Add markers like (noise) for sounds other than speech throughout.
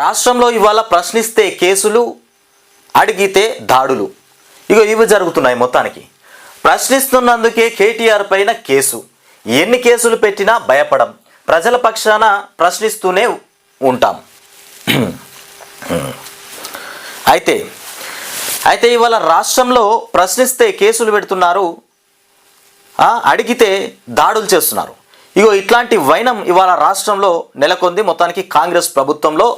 రాష్ట్రంలో ఇవాళ ప్రశ్నిస్తే కేసులు అడిగితే దాడులు. ఇగో ఇవి జరుగుతున్నాయి మొత్తానికి. ప్రశ్నిస్తున్నందుకే కేటీఆర్ పైన కేసు. ఎన్ని కేసులు పెట్టినా భయపడం. ప్రజల పక్షాన ప్రశ్నిస్తూనే ఉంటాం. అయితే అయితే ఇవాళ రాష్ట్రంలో ప్రశ్నిస్తే కేసులు పెడుతున్నారు అడిగితే దాడులు చేస్తున్నారు. ఇగో ఇట్లాంటి వైనం ఇవాళ రాష్ట్రంలో నెలకొంది. మొత్తానికి కాంగ్రెస్ ప్రభుత్వంలో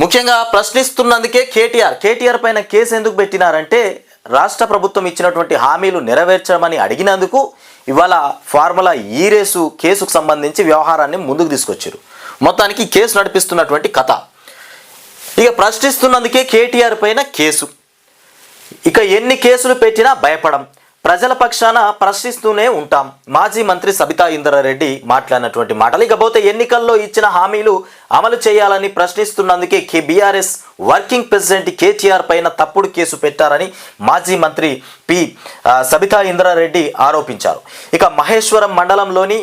ముఖ్యంగా ప్రశ్నిస్తున్నందుకే కేటీఆర్. కేటీఆర్ పైన కేసు ఎందుకు పెట్టినారంటే రాష్ట్ర ప్రభుత్వం ఇచ్చినటువంటి హామీలు నెరవేర్చమని అడిగినందుకు ఇవాళ ఫార్ములా ఈ రేసు కేసుకు సంబంధించి వ్యవహారాన్ని ముందుకు తీసుకొచ్చారు. మొత్తానికి కేసు నడిపిస్తున్నటువంటి కథ. ఇక ప్రశ్నిస్తున్నందుకే కేటీఆర్ పైన కేసు. ఇక ఎన్ని కేసులు పెట్టినా భయపడం. ప్రజల పక్షాన ప్రశ్నిస్తూనే ఉంటాం. మాజీ మంత్రి సబితా ఇంద్రారెడ్డి మాట్లాడినటువంటి మాటలు. ఇకపోతే ఎన్నికల్లో ఇచ్చిన హామీలు అమలు చేయాలని ప్రశ్నిస్తున్నందుకే కే బీఆర్ఎస్ వర్కింగ్ ప్రెసిడెంట్ కేటీఆర్ పైన తప్పుడు కేసు పెట్టారని మాజీ మంత్రి పి సబితా ఇంద్రారెడ్డి ఆరోపించారు. ఇక మహేశ్వరం మండలంలోని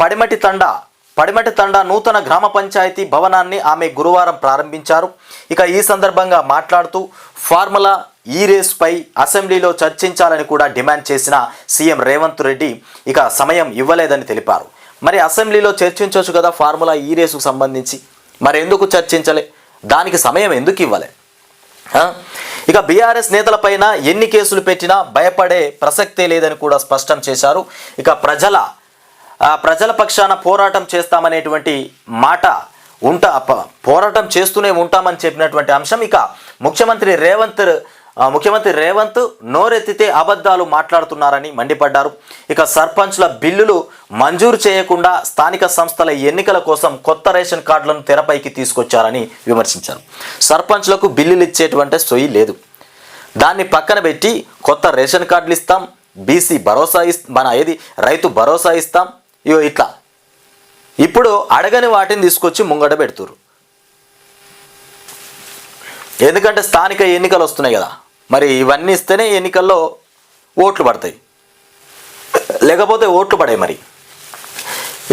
పడిమటి తండా పడిమటి తండా నూతన గ్రామ పంచాయతీ భవనాన్ని ఆమె గురువారం ప్రారంభించారు. ఇక ఈ సందర్భంగా మాట్లాడుతూ ఫార్ములా ఈ రేస్పై అసెంబ్లీలో చర్చించాలని కూడా డిమాండ్ చేసిన సీఎం రేవంత్ రెడ్డి ఇక సమయం ఇవ్వలేదని తెలిపారు. మరి అసెంబ్లీలో చర్చించవచ్చు కదా ఫార్ములా ఈ రేసుకు సంబంధించి. మరి ఎందుకు చర్చించలే? దానికి సమయం ఎందుకు ఇవ్వలే? ఇక బీఆర్ఎస్ నేతలపైన ఎన్ని కేసులు పెట్టినా భయపడే ప్రసక్తే లేదని కూడా స్పష్టం చేశారు. ఇక ప్రజల ప్రజల పక్షాన పోరాటం చేస్తామనేటువంటి మాట ఉంటా పోరాటం చేస్తూనే ఉంటామని చెప్పినటువంటి అంశం. ఇక ముఖ్యమంత్రి రేవంత్ ముఖ్యమంత్రి రేవంత్ నోరెత్తితే అబద్ధాలు మాట్లాడుతున్నారని మండిపడ్డారు. ఇక సర్పంచ్ల బిల్లులు మంజూరు చేయకుండా స్థానిక సంస్థల ఎన్నికల కోసం కొత్త రేషన్ కార్డులను తెరపైకి తీసుకొచ్చారని విమర్శించారు. సర్పంచ్లకు బిల్లులు ఇచ్చేటువంటి సొయ్యి లేదు. దాన్ని పక్కన పెట్టి కొత్త రేషన్ కార్డులు ఇస్తాం బీసీ భరోసా ఇస్ మన ఏది రైతు భరోసా ఇస్తాం ఇగో ఇట్లా. ఇప్పుడు అడగని వాటిని తీసుకొచ్చి ముంగట పెడుతురు ఎందుకంటే స్థానిక ఎన్నికలు వస్తున్నాయి కదా. మరి ఇవన్నీ ఇస్తేనే ఎన్నికల్లో ఓట్లు పడతాయి. లేకపోతే ఓట్లు పడాయి మరి.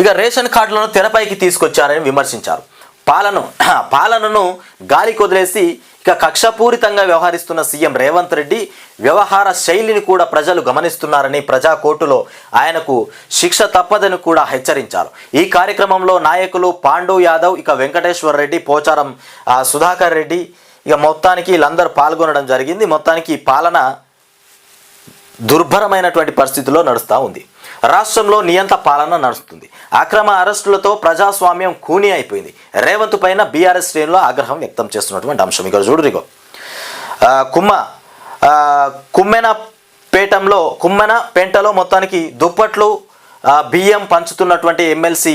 ఇక రేషన్ కార్డులను తెరపైకి తీసుకొచ్చారని విమర్శించారు. పాలను (clears throat) పాలనను గాలికి వదిలేసి ఇక కక్షపూరితంగా వ్యవహరిస్తున్న సీఎం రేవంత్ రెడ్డి వ్యవహార శైలిని కూడా ప్రజలు గమనిస్తున్నారని ప్రజా కోర్టులో ఆయనకు శిక్ష తప్పదని కూడా హెచ్చరించారు. ఈ కార్యక్రమంలో నాయకులు పాండు యాదవ్ ఇక వెంకటేశ్వర రెడ్డి పోచారం సుధాకర్ రెడ్డి ఇక మొత్తానికి వీళ్ళందరూ పాల్గొనడం జరిగింది. మొత్తానికి ఈ పాలన దుర్భరమైనటువంటి పరిస్థితిలో నడుస్తూ ఉంది. రాష్ట్రంలో నియంత పాలన నడుస్తుంది. అక్రమ అరెస్టులతో ప్రజాస్వామ్యం కూని అయిపోయింది. రేవంత్ పైన బీఆర్ఎస్ శ్రేణులు ఆగ్రహం వ్యక్తం చేస్తున్నటువంటి అంశం ఇక్కడ చూడరిగో ఆ, కుమ్మ కుమ్మెన పేటంలో కుమ్మెన పెంటలో మొత్తానికి దుప్పట్లు బియ్యం పంచుతున్నటువంటి ఎమ్మెల్సీ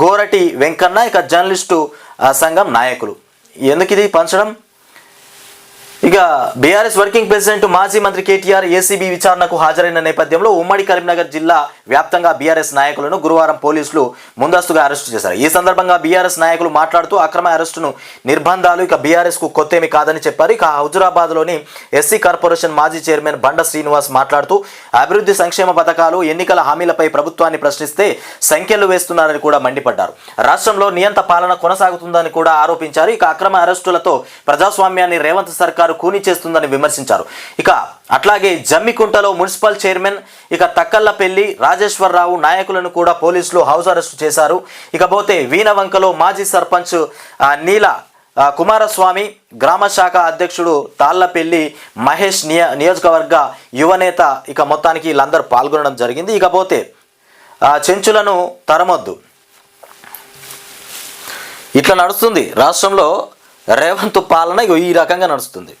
గోరటి వెంకన్న ఇక జర్నలిస్టు సంఘం నాయకులు. ఎందుకు ఇది పంచడం? ఇక బీఆర్ఎస్ వర్కింగ్ ప్రెసిడెంట్ మాజీ మంత్రి కేటీఆర్ ఏసీబీ విచారణకు హాజరైన నేపథ్యంలో ఉమ్మడి కరీంనగర్ జిల్లా వ్యాప్తంగా బీఆర్ఎస్ నాయకులను గురువారం పోలీసులు ముందస్తుగా అరెస్టు చేశారు. ఈ సందర్భంగా బీఆర్ఎస్ నాయకులు మాట్లాడుతూ అక్రమ అరెస్టును నిర్బంధాలు ఇక బీఆర్ఎస్కు కొత్తేమి కాదని చెప్పారు. ఇక హుజురాబాద్లోని ఎస్సీ కార్పొరేషన్ మాజీ చైర్మన్ బండ శ్రీనివాస్ మాట్లాడుతూ అభివృద్ధి సంక్షేమ పథకాలు ఎన్నికల హామీలపై ప్రభుత్వాన్ని ప్రశ్నిస్తే సంఖ్యలు వేస్తున్నారని కూడా మండిపడ్డారు. రాష్ట్రంలో నియంత పాలన కొనసాగుతుందని కూడా ఆరోపించారు. ఇక అక్రమ అరెస్టులతో ప్రజాస్వామ్యాన్ని రేవంత్ సర్కార్ కూని చేస్తుందని విమర్శించారు. ఇక అట్లాగే జమ్మికుంటలో మున్సిపల్ చైర్మన్ ఇక తక్కల్లపల్లి రాజేశ్వరరావు నాయకులను కూడా పోలీసులు హౌస్ అరెస్టు చేశారు. ఇకపోతే వీణవంకలో మాజీ సర్పంచ్ నీల కుమారస్వామి గ్రామ శాఖ అధ్యక్షుడు తాళ్ళపల్లి మహేష్ నియ నియోజకవర్గ యువనేత ఇక మొత్తానికి వీళ్ళందరూ పాల్గొనడం జరిగింది. ఇకపోతే ఆ, చెంచులను తరమొద్దు. ఇట్లా నడుస్తుంది. రాష్ట్రంలో రేవంత్ పాలన ఇగో ఈ రకంగా నడుస్తుంది.